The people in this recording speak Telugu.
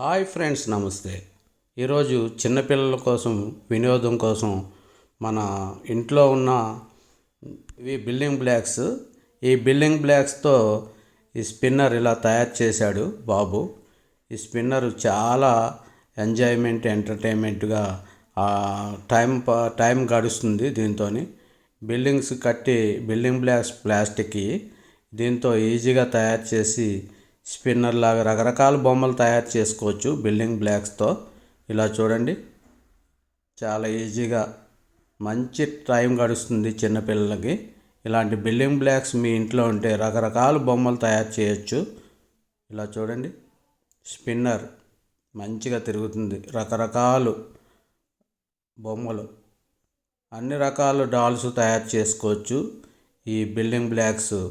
హాయ్ ఫ్రెండ్స్ నమస్తే. ఈరోజు చిన్నపిల్లల కోసం వినోదం కోసం మన ఇంట్లో ఉన్న ఇవి బిల్డింగ్ బ్లాక్స్. ఈ బిల్డింగ్ బ్లాక్స్తో ఈ స్పిన్నర్ ఇలా తయారు చేశాడు బాబు. ఈ స్పిన్నర్ చాలా ఎంజాయ్మెంట్ ఎంటర్టైన్మెంట్గా టైం ప- టైం గడుస్తుంది దీంతో బిల్డింగ్స్ కట్టి బిల్డింగ్ బ్లాక్స్ ప్లాస్టిక్ దీంతో ఈజీగా తయారు చేసి స్పిన్నర్ లాగా రకరకాల బొమ్మలు తయారు చేసుకోవచ్చు. బిల్డింగ్ బ్లాక్స్తో ఇలా చూడండి. చాలా ఈజీగా మంచి టైం గడుస్తుంది చిన్నపిల్లలకి. ఇలాంటి బిల్డింగ్ బ్లాక్స్ మీ ఇంట్లో ఉంటే రకరకాల బొమ్మలు తయారు చేయొచ్చు. ఇలా చూడండి. స్పిన్నర్ మంచిగా తిరుగుతుంది. రకరకాలు బొమ్మలు. అన్ని రకాల డాల్స్ తయారు చేసుకోవచ్చు. ఈ బిల్డింగ్ బ్లాక్స్